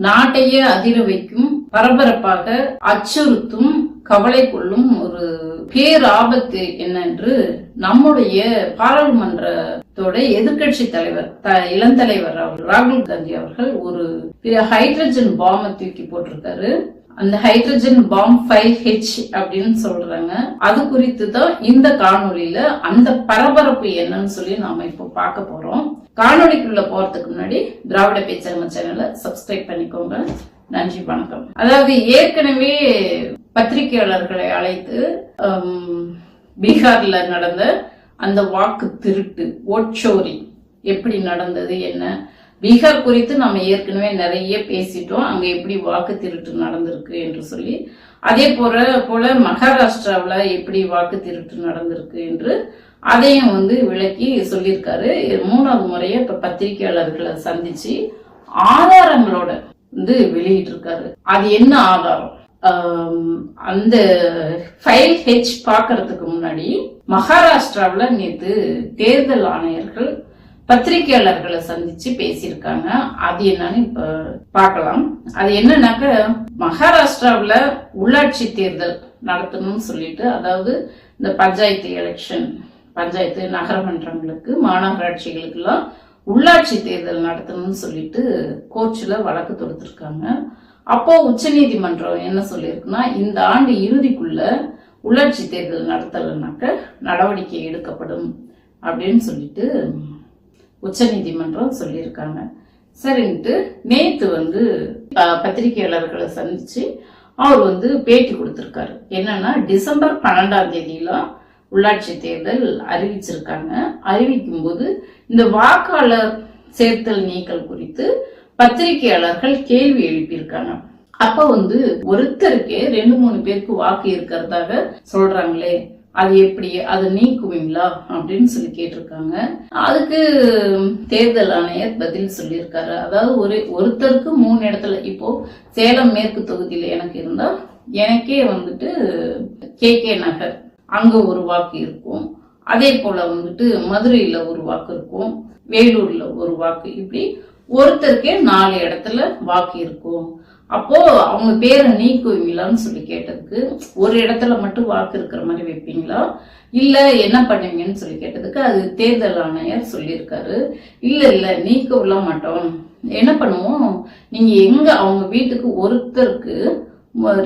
நாட்டையே அதிர வைக்கும் பரபரப்பாக அச்சுறுத்தும் கவலை கொள்ளும் ஒரு பேராபத்து என்னென்று நம்முடைய பாராளுமன்றத்தோட எதிர்க்கட்சி தலைவர் த- இளந்தலைவர் அவர் ராகுல் காந்தி அவர்கள் ஒரு ஹைட்ரஜன் பாம்பை தூக்கி போட்டிருக்காரு. அந்த ஹைட்ரஜன் பாம் ஃபைவ் ஹெச் அப்படின்னு சொல்றாங்க. அது குறித்து தான் இந்த காணொலியில அந்த பரபரப்பு என்னன்னு சொல்லி நாம இப்போ பார்க்க போறோம். காணொலிக்குள்ள போறதுக்கு முன்னாடி திராவிட பேச்சரங்க சேனலை சப்ஸ்கிரைப் பண்ணிக்கோங்க. நன்றி வணக்கம். அதாவது ஏற்கனவே பத்திரிகையாளர்களை அழைத்து பீகார்ல நடந்த அந்த வாக்கு திருட்டு ஓட்சோரி எப்படி நடந்தது என்ன பீகார் குறித்து நம்ம ஏற்கனவே நிறைய பேசிட்டோம். அங்க எப்படி வாக்கு திருட்டு நடந்திருக்கு என்று சொல்லி அதே போல போல மகாராஷ்டிராவில் எப்படி வாக்கு திருட்டு நடந்திருக்கு என்று அதையும் வந்து விளக்கி சொல்லியிருக்காரு. மூணாவது முறையை இப்ப பத்திரிகையாளர்களை சந்திச்சு ஆதாரங்களோட வந்து வெளியிட்டு இருக்காரு அது என்ன ஆதாரம்? அந்த ஃபைல் ஹெச் பார்க்கறதுக்கு முன்னாடி மகாராஷ்டிராவில் நேற்று தேர்தல் ஆணையர்கள் பத்திரிகையாளர்களை சந்திச்சு பேசியிருக்காங்க. அது என்னன்னு இப்ப பார்க்கலாம். அது என்னன்னாக்க மகாராஷ்டிராவில் உள்ளாட்சி தேர்தல் நடத்தணும்னு சொல்லிட்டு அதாவது இந்த பஞ்சாயத்து எலெக்ஷன் பஞ்சாயத்து நகரமன்றங்களுக்கு மாநகராட்சிகளுக்கெல்லாம் உள்ளாட்சி தேர்தல் நடத்தணும்னு சொல்லிட்டு கோச்சில் வழக்கு தொடுத்திருக்காங்க. அப்போ உச்சநீதிமன்றம் என்ன சொல்லியிருக்குன்னா இந்த ஆண்டு இறுதிக்குள்ள உள்ளாட்சி தேர்தல் நடத்தலைனாக்க நடவடிக்கை எடுக்கப்படும் அப்படின்னு சொல்லிட்டு உச்சநீதிமன்றம் சொல்லியிருக்காங்க. சரின்ட்டு நேத்து வந்து பத்திரிகையாளர்களை சந்திச்சு அவர் வந்து பேட்டி கொடுத்துருக்காரு. என்னன்னா டிசம்பர் பன்னெண்டாம் தேதியெல்லாம் உள்ளாட்சி தேர்தல் அறிவிச்சிருக்காங்க. அறிவிக்கும் போது இந்த வாக்காளர் சேர்த்தல் நீக்கல் குறித்து பத்திரிகையாளர்கள் கேள்வி எழுப்பியிருக்காங்க. அப்ப வந்து ஒருத்தருக்கே ரெண்டு மூணு பேருக்கு வாக்கு இருக்கிறதாக சொல்றாங்களே. அது எப்படி அது நீக்குவீங்களா அப்படின்னு சொல்லி கேட்டிருக்காங்க. அதுக்கு தேர்தல் ஆணையர் பதில் சொல்லியிருக்காரு. அதாவது ஒரு ஒருத்தருக்கு மூணு இடத்துல இப்போ சேலம் மேற்கு தொகுதியில் எனக்கு இருந்தா எனக்கே வந்துட்டு கே கே நகர் அங்க ஒரு வாக்கு இருக்கும். அதே போல வந்துட்டு மதுரையில ஒரு வாக்கு இருக்கும் வேலூர்ல ஒரு வாக்கு இப்படி ஒருத்தருக்கே நாலு இடத்துல வாக்கு இருக்கும். அப்போ அவங்க பேரை நீக்குவீங்களான்னு சொல்லி கேட்டதுக்கு ஒரு இடத்துல மட்டும் வாக்கு இருக்கிற மாதிரி வைப்பீங்களா? இல்ல என்ன பண்ணுவீங்கன்னு சொல்லி கேட்டதுக்கு அது தேர்தல் ஆணையர் சொல்லியிருக்காரு. இல்ல இல்ல நீக்கவிட மாட்டோம். என்ன பண்ணுவோம்? நீங்க எங்க அவங்க வீட்டுக்கு ஒருத்தருக்கு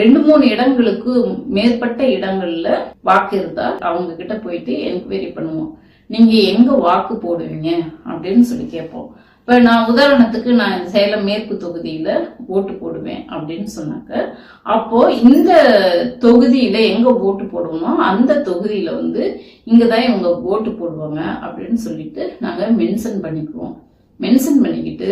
ரெண்டு மூணு இடங்களுக்கு மேற்பட்ட இடங்கள்ல வாக்கு இருந்தா அவங்க கிட்ட போயிட்டு என்கொயரி பண்ணுவோம். நீங்க எங்க வாக்கு போடுவீங்க? அப்படின்னு சொல்லி கேட்போம். இப்போ நான் உதாரணத்துக்கு நான் சேலம் மேற்கு தொகுதியில் ஓட்டு போடுவேன் அப்படின்னு சொன்னாக்க அப்போது இந்த தொகுதியில் எங்கே ஓட்டு போடுவோமோ அந்த தொகுதியில் வந்து இங்கே தான் இவங்க ஓட்டு போடுவாங்க அப்படின்னு சொல்லிட்டு நாங்கள் மென்ஷன் பண்ணிக்குவோம். மென்ஷன் பண்ணிக்கிட்டு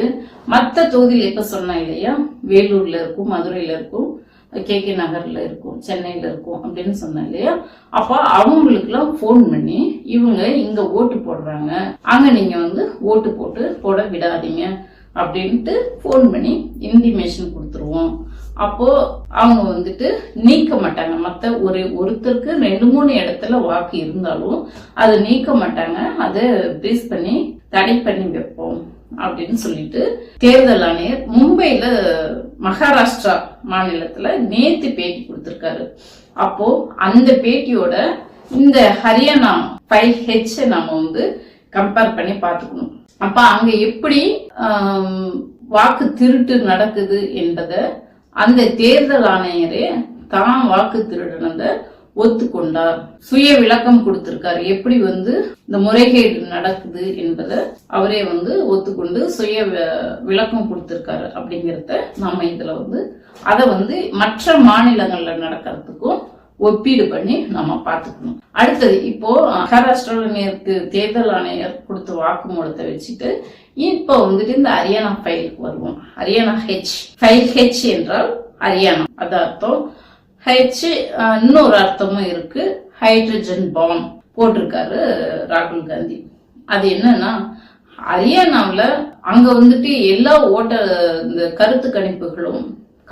மற்ற தொகுதியில் எப்போ சொன்னேன் இல்லையா? வேலூரில் இருக்கும் மதுரையில் இருக்கும். கே கே நகரில் இருக்கும் சென்னையில் இருக்கும் அப்படின்னு சொன்னேன் இல்லையா? அப்போ அவங்களுக்குலாம் ஃபோன் பண்ணி இவங்க இங்கே ஓட்டு போடுறாங்க. அங்கே நீங்கள் வந்து ஓட்டு போட்டு போட விடாதீங்க அப்படின்ட்டு ஃபோன் பண்ணி இன்டிமேஷன் கொடுத்துருவோம். அப்போது அவங்க வந்துட்டு நீக்க மாட்டாங்க. மற்ற ஒரு ஒருத்தருக்கு ரெண்டு மூணு இடத்துல வாக்கு இருந்தாலும் அதை நீக்க மாட்டாங்க. அதை பேஸ் பண்ணி தடை பண்ணி வைப்போம் அப்படின்னு சொல்லிட்டு தேர்தல் ஆணையர் மும்பையில் மகாராஷ்டிரா மாநிலத்துல நேத்து பேட்டி கொடுத்திருக்காரு. அப்போ அந்த பேட்டியோட இந்த ஹரியானா ஃபைவ் ஹெச் நாம வந்து கம்பேர் பண்ணி பார்த்துக்கணும். அப்ப அங்க எப்படி வாக்கு திருட்டு நடக்குது என்பதை அந்த தேர்தல் ஆணையரே தான் வாக்கு திருடினதை ஒத்துக்கொண்டார். சுய விளக்கம் கொடுத்திருக்காரு. எப்படி வந்து இந்த முறைகேடு நடக்குது என்பதை அவரே வந்து ஒத்துக்கொண்டு சுய விளக்கம் கொடுத்திருக்காரு அப்படிங்கிறத நம்ம இதுல வந்து அதை வந்து மற்ற மாநிலங்கள்ல நடக்கிறதுக்கும் ஒப்பீடு பண்ணி நம்ம பார்த்துக்கணும். அடுத்தது இப்போ மகாராஷ்டிராவில் நேற்று தேர்தல் ஆணையர் கொடுத்த வாக்குமூலத்தை வச்சுட்டு இப்போ வந்துட்டு இந்த ஹரியானா ஃபைலுக்கு வருவோம். ஹரியானா ஹெச் ஃபைல் ஹெச் என்றால் ஹரியானா அது அர்த்தம் ஹெச் இன்னொரு அர்த்தமும் இருக்கு. ஹைட்ரஜன் பாம் போட்டிருக்காரு ராகுல் காந்தி. அது என்னன்னா ஹரியானாவில் அங்க வந்துட்டு எல்லா ஓட்ட இந்த கருத்து கணிப்புகளும்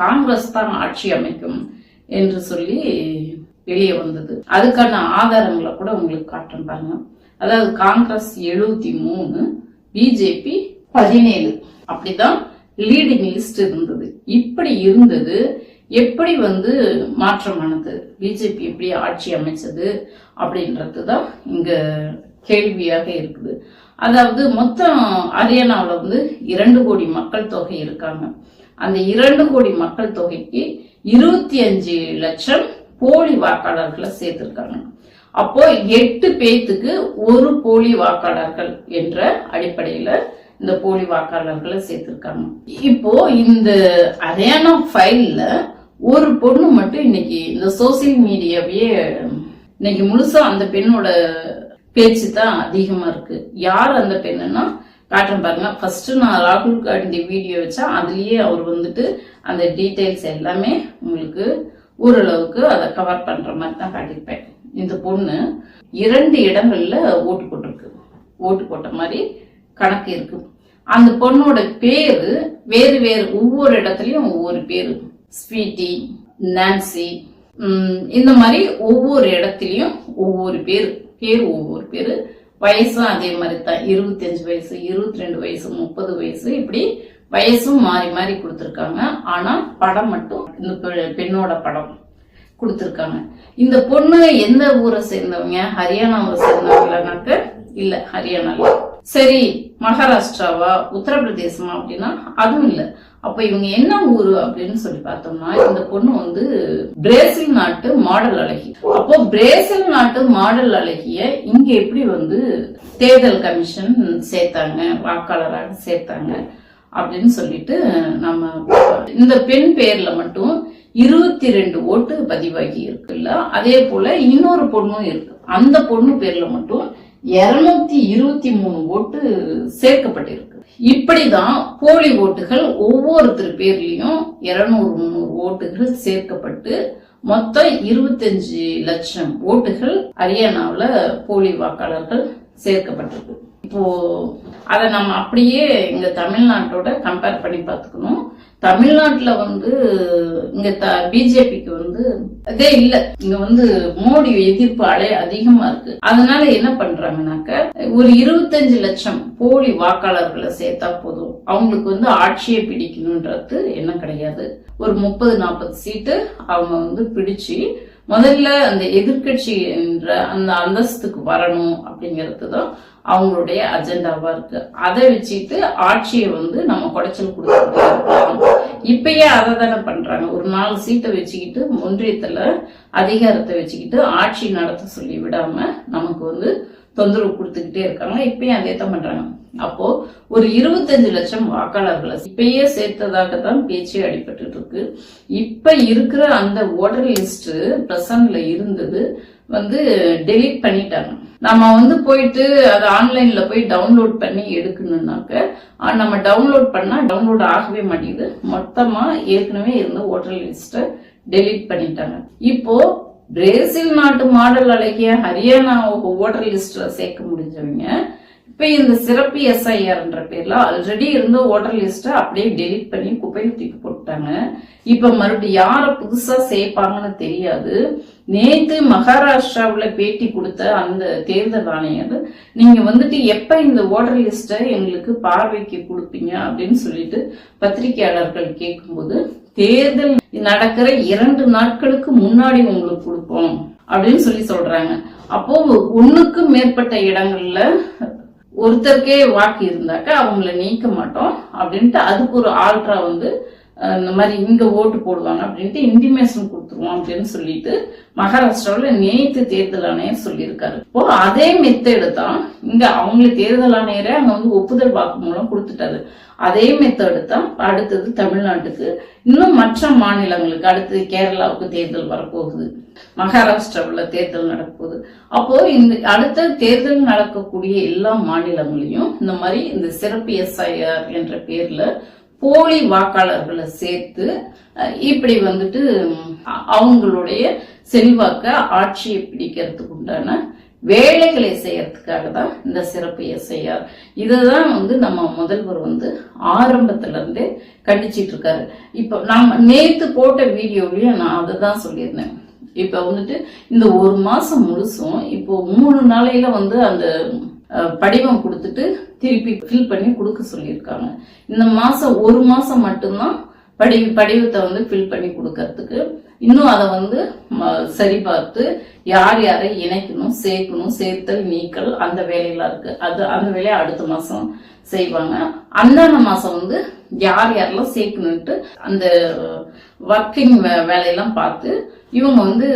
காங்கிரஸ் தான் ஆட்சி அமைக்கும் என்று சொல்லி வெளியே வந்தது. அதுக்கான ஆதாரங்களை கூட உங்களுக்கு காட்டுறேன் பாருங்க. அதாவது காங்கிரஸ் எழுபத்தி மூணு பிஜேபி பதினேழு. அப்படிதான் லீடிங் லிஸ்ட் இருந்தது. இப்படி இருந்தது எப்படி வந்து மாற்றமானது பிஜேபி எப்படி ஆட்சி அமைச்சது அப்படின்றது தான் இங்கே கேள்வியாக இருக்குது. அதாவது மொத்தம் ஹரியானாவில் வந்து இரண்டு கோடி மக்கள் தொகை இருக்காங்க. அந்த இரண்டு கோடி மக்கள் தொகைக்கு இருபத்தி அஞ்சு லட்சம் போலி வாக்காளர்களை சேர்த்திருக்காங்க. அப்போ எட்டு பேத்துக்கு ஒரு போலி வாக்காளர்கள் என்ற அடிப்படையில இந்த போலி வாக்காளர்களை சேர்த்திருக்காங்க. இப்போ இந்த ஹரியானா ஃபைல்ல ஒரு பொண்ணு மட்டும் இன்னைக்கு இந்த சோசியல் மீடியாவையே இன்னைக்கு முழுசா அந்த பெண்ணோட பேச்சு தான் அதிகமா இருக்கு. யார் அந்த பெண்ணுன்னா காட்டுறேன் பாருங்க. ஃபர்ஸ்ட் நான் ராகுல் காந்தி வீடியோ வச்சா அதுலயே அவர் வந்துட்டு அந்த டீட்டெயில்ஸ் எல்லாமே உங்களுக்கு ஓரளவுக்கு அதை கவர் பண்ற மாதிரி தான் காட்டியிருப்பேன். இந்த பொண்ணு இரண்டு இடங்கள்ல ஓட்டு போட்டிருக்கு. ஓட்டு போட்ட மாதிரி கணக்கு இருக்கு. அந்த பொண்ணோட பேரு வேறு வேறு ஒவ்வொரு இடத்துலயும் ஒவ்வொரு பேரு. ஸ்வீட்டி நான்சி இந்த மாதிரி ஒவ்வொரு இடத்துலையும் ஒவ்வொரு பேர் பேர் ஒவ்வொரு பேர். வயசும் அதே மாதிரி தான் இருபத்தஞ்சு வயசு இருபத்தி ரெண்டு வயசு முப்பது வயசு இப்படி வயசும் மாறி மாறி கொடுத்துருக்காங்க. ஆனா படம் மட்டும் இந்த பெ- பெண்ணோட படம் கொடுத்துருக்காங்க. இந்த பொண்ணு எந்த ஊரை சேர்ந்தவங்க? ஹரியானாவை சேர்ந்தவங்களானாக்க இல்லை ஹரியானால. சரி மகாராஷ்டிராவா உத்தரப்பிரதேசமா அப்படின்னா அதுவும் இல்லை. அப்ப இவங்க என்ன ஊரு அப்படின்னு சொல்லி பார்த்தோம்னா இந்த பொண்ணு வந்து பிரேசில் நாட்டு மாடல் அழகி. அப்போ பிரேசில் நாட்டு மாடல் அழகிய இங்க எப்படி வந்து தேர்தல் கமிஷன் சேர்த்தாங்க வாக்காளராக சேர்த்தாங்க அப்படின்னு சொல்லிட்டு நம்ம இந்த பெண் பேர்ல மட்டும் இருபத்தி ரெண்டு ஓட்டு பதிவாகி இருக்குல்ல? அதே போல இன்னொரு பொண்ணும் இருக்கு. அந்த பொண்ணு பேர்ல மட்டும் இருநூத்தி இருபத்தி மூணு ஓட்டு சேர்க்கப்பட்டிருக்கு. இப்படிதான் போலி ஓட்டுகள் ஒவ்வொருத்தர் பேர்லயும் இருநூறு முந்நூறு ஓட்டுகள் சேர்க்கப்பட்டு மொத்தம் இருபத்தஞ்சு லட்சம் ஓட்டுகள் ஹரியானாவில் போலி வாக்காளர்கள் சேர்க்கப்பட்டிருக்கு. இப்போ அதை நம்ம அப்படியே இங்க தமிழ்நாட்டோட கம்பேர் பண்ணி பார்த்துக்கணும். தமிழ்நாட்டில் வந்து இங்க த பிஜேபிக்கு வந்து அதே இல்லை. இங்க வந்து மோடி எதிர்ப்பு அலை அதிகமா இருக்கு. அதனால என்ன பண்றாங்கனாக்க ஒரு இருபத்தஞ்சு லட்சம் போலி வாக்காளர்களை சேர்த்தா போதும். அவங்களுக்கு வந்து ஆட்சியை பிடிக்கணுன்றது என்ன கிடையாது. ஒரு முப்பது நாற்பது சீட்டு அவங்க வந்து பிடிச்சு முதல்ல அந்த எதிர்கட்சி என்ற அந்த அந்தஸ்துக்கு வரணும் அப்படிங்கிறது தான் அவங்களுடைய அஜெண்டாவா இருக்கு. அதை வச்சுட்டு ஆட்சியை வந்து நம்ம குடைச்சல் கொடுத்து இப்பயே அதை தானே பண்றாங்க. ஒரு நாலு சீட்டை வச்சுக்கிட்டு ஒன்றியத்துல அதிகாரத்தை வச்சுக்கிட்டு ஆட்சி நடத்த சொல்லி விடாம நமக்கு வந்து தொந்தரவு கொடுத்துக்கிட்டே இருக்காங்க. இப்பயும் அதே தான் பண்றாங்க. அப்போ ஒரு இருபத்தஞ்சு லட்சம் வாக்காளர்களை இப்பயே சேர்த்ததாக தான் பேச்சு அடிபட்டு இருக்கு. இப்ப இருக்கிற அந்த ஓட்டர் லிஸ்ட் பிரசன்ட்ல இருந்தது வந்து டெலீட் பண்ணிட்டாங்க. நம்ம வந்து போயிட்டு அதை ஆன்லைன்ல போய் டவுன்லோட் பண்ணி எடுக்கணும்னாக்க நம்ம டவுன்லோட் பண்ணா டவுன்லோட் ஆகவே மாட்டேங்குது. மொத்தமா ஏற்கனவே இருந்த ஓட்டர் லிஸ்ட்டை டெலீட் பண்ணிட்டாங்க. இப்போ பிரேசில் நாட்டு மாடல் அழகிய ஹரியானா ஓட்டர் லிஸ்ட்ல சேர்க்க முடிஞ்சவங்க இப்ப இந்த சிறப்பு எஸ்ஐஆர்ன்ற பேர்ல ஆல்ரெடி இருந்த ஓட்டர் லிஸ்ட அப்படியே டெலிட் பண்ணி குப்பையில் தூக்கி போட்டாங்க இப்ப மறுபடியும் யார புதுசா சேர்ப்பாங்கன்னு தெரியாது. நேத்து மகாராஷ்டிராவில் பேட்டி கொடுத்த அந்த தேர்தல் ஆணையர் நீங்க வந்துட்டு எப்ப இந்த ஓட்டர் லிஸ்ட்டை எங்களுக்கு பார்வைக்கு கொடுப்பீங்க? அப்படின்னு சொல்லிட்டு பத்திரிகையாளர்கள் கேட்கும்போது தேர்தல் நடக்கிற இரண்டு நாட்களுக்கு முன்னாடி உங்களுக்கு கொடுப்போம் அப்படின்னு சொல்லி சொல்றாங்க. அப்போ ஒண்ணுக்கும் மேற்பட்ட இடங்கள்ல ஒருத்தருக்கே வாக்கு இருந்தாக்க அவங்கள நீக்க மாட்டோம் அப்படின்ட்டு அதுக்கு ஒரு ஆல்ட்ரா வந்து இந்த மாதிரி இங்க ஓட்டு போடுவாங்க அப்படின்ட்டு இன்டிமேஷன் கொடுத்துருவோம் அப்படின்னு சொல்லிட்டு மகாராஷ்டிராவில் நேத்து தேர்தல் ஆணையர் சொல்லியிருக்காரு. இப்போ அதே மெத்தேடு தான் இங்க அவங்களே தேர்தல் ஆணையரே அங்க வந்து ஒப்புதல் வாக்கு மூலம் கொடுத்துட்டாரு. அதே மெத்தேடு தான் அடுத்தது தமிழ்நாட்டுக்கு இன்னும் மற்ற மாநிலங்களுக்கு அடுத்தது கேரளாவுக்கு தேர்தல் வரப்போகுது. மகாராஷ்டிராவுல தேர்தல் நடக்கப்போகுது அப்போ இந்த அடுத்த தேர்தல் நடக்கக்கூடிய எல்லா மாநிலங்களையும் இந்த மாதிரி இந்த சிறப்பு எஸ்ஐஆர் என்ற பேர்ல போலி வாக்காளர்களை சேர்த்து இப்படி வந்துட்டு அவங்களுடைய செல்வாக்க ஆட்சியை பிடிக்கிறதுக்கு உண்டான வேலைகளை செய்யறதுக்காக தான் இந்த சிறப்பு எஸ்ஐஆர். இதுதான் வந்து நம்ம முதல்வர் வந்து ஆரம்பத்துல இருந்தே கண்டிச்சிட்டு இருக்காரு. இப்ப நம்ம நேத்து போட்ட வீடியோவிலையும் நான் அதை தான் சொல்லியிருந்தேன். இப்ப வந்துட்டு இந்த ஒரு மாசம் முழுசும் இப்போ மூணு நாளையில வந்து அந்த படிவம் கொடுத்துட்டு திருப்பி ஃபில் பண்ணி கொடுக்க சொல்லியிருக்காங்க. இந்த மாதம் ஒரு மாதம் மட்டும்தான் படி படிவத்தை வந்து ஃபில் பண்ணி கொடுக்கறதுக்கு. இன்னும் அதை வந்து ம- சரி பார்த்து யார் யாரை இணைக்கணும் சேர்க்கணும் சேர்த்தல் நீக்கல் அந்த வேலையெல்லாம் இருக்கு. அது அந்த வேலையை அடுத்த மாசம் செய்வாங்க. அந்தான மாசம் வந்து யார் யாரெல்லாம் சேர்க்கணுன்ட்டு அந்த ஒர்க்கிங் வேலையெல்லாம் பார்த்து இவங்க வந்து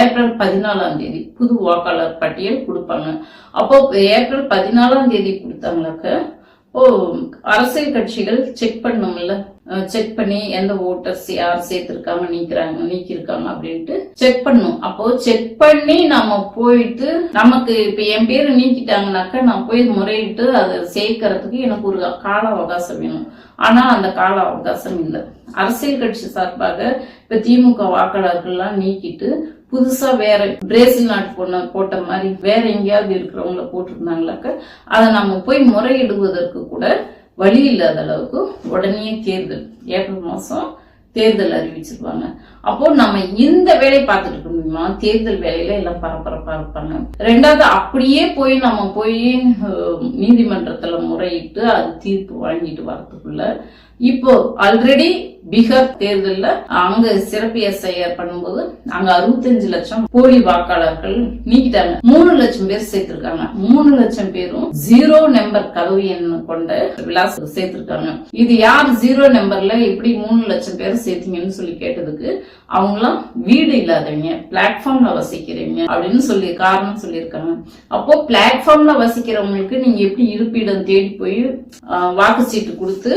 ஏப்ரல் பதினாலாம் தேதி புது வாக்காளர் பட்டியல் கொடுப்பாங்க. அப்போ ஏப்ரல் பதினாலாம் தேதி கொடுத்தாங்களாக்க ஓ அரசியல் கட்சிகள் செக் பண்ணும்ல செக் பண்ணி எந்த ஓட்டர்ஸ் யார் சேர்த்திருக்காங்க நீக்கிறாங்க நீக்கியிருக்காங்க அப்படின்ட்டு செக் பண்ணும். அப்போ செக் பண்ணி நம்ம போயிட்டு நமக்கு இப்ப என் பேர் நீக்கிட்டாங்கனாக்க நான் போய் முறையிட்டு அதை சேர்க்கறதுக்கு எனக்கு ஒரு கால அவகாசம் வேணும். ஆனா அந்த கால அவகாசம் இல்லை. அரசியல் கட்சி சார்பாக இப்ப திமுக வாக்காளர்கள்லாம் நீக்கிட்டு புதுசா வேற பிரேசில் நாட்டு பொண்ண போட்ட மாதிரி வேற எங்கேயாவது இருக்கிறவங்கள போட்டிருந்தாங்களாக்க அதை நம்ம போய் முறையிடுவதற்கு கூட வழி இல்லாத அளவுக்கு உடனே தேர்தல் ஏப்ரல் மாசம் தேர்தல் அறிவிச்சிருவாங்க. அப்போ நம்ம இந்த வேலையை பார்த்துட்டு இருக்க முடியுமா தேர்தல் வேலையில எல்லாம் பரபரப்பா இருப்பாங்க. ரெண்டாவது அப்படியே போய் நம்ம போய் நீதிமன்றத்துல முறையிட்டு அது தீர்ப்பு வாங்கிட்டு வரதுக்குள்ள இப்போ ஆல்ரெடி பீகார் தேர்தலில் அங்க சிறப்பு எஸ்ஐஆர் பண்ணும்போது அங்க அறுபத்தஞ்சு லட்சம் போலி வாக்காளர்கள் நீக்கிட்டாங்க. மூணு லட்சம் பேர் சேர்த்திருக்காங்க. மூணு லட்சம் பேரும் ஜீரோ நம்பர் கதவு எண் கொண்ட விலாசம் சேர்த்திருக்காங்க. இது யார் ஜீரோ நம்பர்ல எப்படி மூணு லட்சம் பேர் சேர்த்தீங்கன்னு சொல்லி கேட்டதுக்கு அவங்களாம் வீடு இல்லாதவங்க பிளாட்ஃபார்ம்ல வசிக்கிறவங்க அப்படின்னு சொல்லி காரணம் சொல்லியிருக்காங்க. அப்போ பிளாட்ஃபார்ம்ல வசிக்கிறவங்களுக்கு நீங்க எப்படி இருப்பிடம் தேடி போய் வாக்கு வாக்குச்சீட்டு கொடுத்து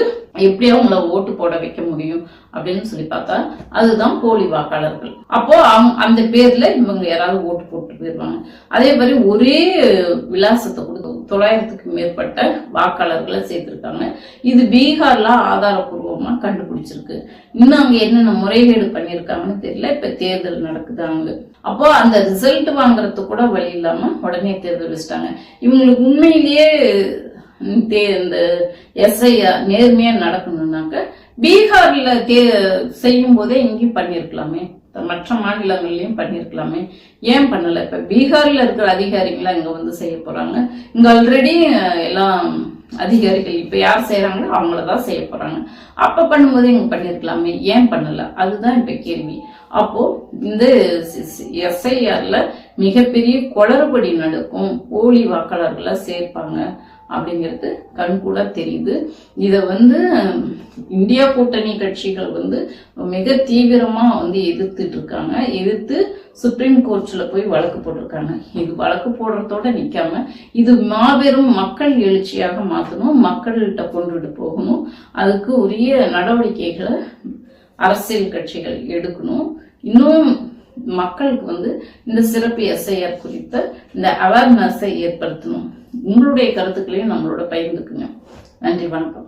எப்படியோ அவங்கள ஓட்டு போட வைக்க முடியும் அப்படின்னு சொல்லி பார்த்தா அதுதான் போலி வாக்காளர்கள். அப்போ அந்த பேர்ல இவங்க யாராவது ஓட்டு போட்டு போயிருவாங்க. அதே மாதிரி ஒரே விலாசத்தை கொடுத்து தொள்ளாயிரத்துக்கு மேற்பட்ட வாக்காளர்களை சேர்த்திருக்காங்க. இது பீகார்ல ஆதாரபூர்வமா கண்டுபிடிச்சிருக்கு. இன்னும் அங்க என்னென்ன முறைகேடு பண்ணிருக்காங்கன்னு தெரியல. இப்ப தேர்தல் நடக்குது அங்க. அப்போ அந்த ரிசல்ட் வாங்குறதுக்கு கூட வழி இல்லாம உடனே தேர்தல் வச்சுட்டாங்க. இவங்களுக்கு உண்மையிலேயே தே- இந்த எஸ்ஐஆர் நேர்மையா நடக்கணும்னாக்க பீகார்ல தே செய்யும் போதே இங்கேயும் பண்ணிருக்கலாமே மற்ற மாநிலங்கள்லயும் பண்ணிருக்கலாமே ஏன் பண்ணல? இப்ப பீகார்ல இருக்கிற அதிகாரிகளா இங்க வந்து செய்ய போறாங்க. இங்க ஆல்ரெடி எல்லாம் அதிகாரிகள் இப்ப யார் செய்யறாங்களோ அவங்களதான் செய்ய போறாங்க. அப்ப பண்ணும்போது இங்க பண்ணிருக்கலாமே ஏன் பண்ணல? அதுதான் இப்ப கேள்வி. அப்போ இந்த எஸ்ஐஆர்ல மிகப்பெரிய குளறுபடி நடக்கும். போலி வாக்காளர்களை சேர்ப்பாங்க. அப்படிங்கிறது கண்கூட தெரியுது. இதை வந்து இந்தியா கூட்டணி கட்சிகள் வந்து மிக தீவிரமாக வந்து எதிர்த்துட்டு இருக்காங்க. எதிர்த்து சுப்ரீம் கோர்ட்ஸில் போய் வழக்கு போட்டிருக்காங்க. இது வழக்கு போடுறதோட நிற்காம இது மாபெரும் மக்கள் எழுச்சியாக மாற்றணும் மக்கள்கிட்ட கொண்டுட்டு போகணும். அதுக்கு உரிய நடவடிக்கைகளை அரசியல் கட்சிகள் எடுக்கணும். இன்னும் மக்களுக்கு வந்து இந்த சிறப்பு எஸ்ஐஆர் குறித்த இந்த அவேர்னஸை ஏற்படுத்தணும். உங்களுடைய கருத்துக்களையும் நம்மளோட பகிர்ந்துக்குங்க. நன்றி வணக்கம்.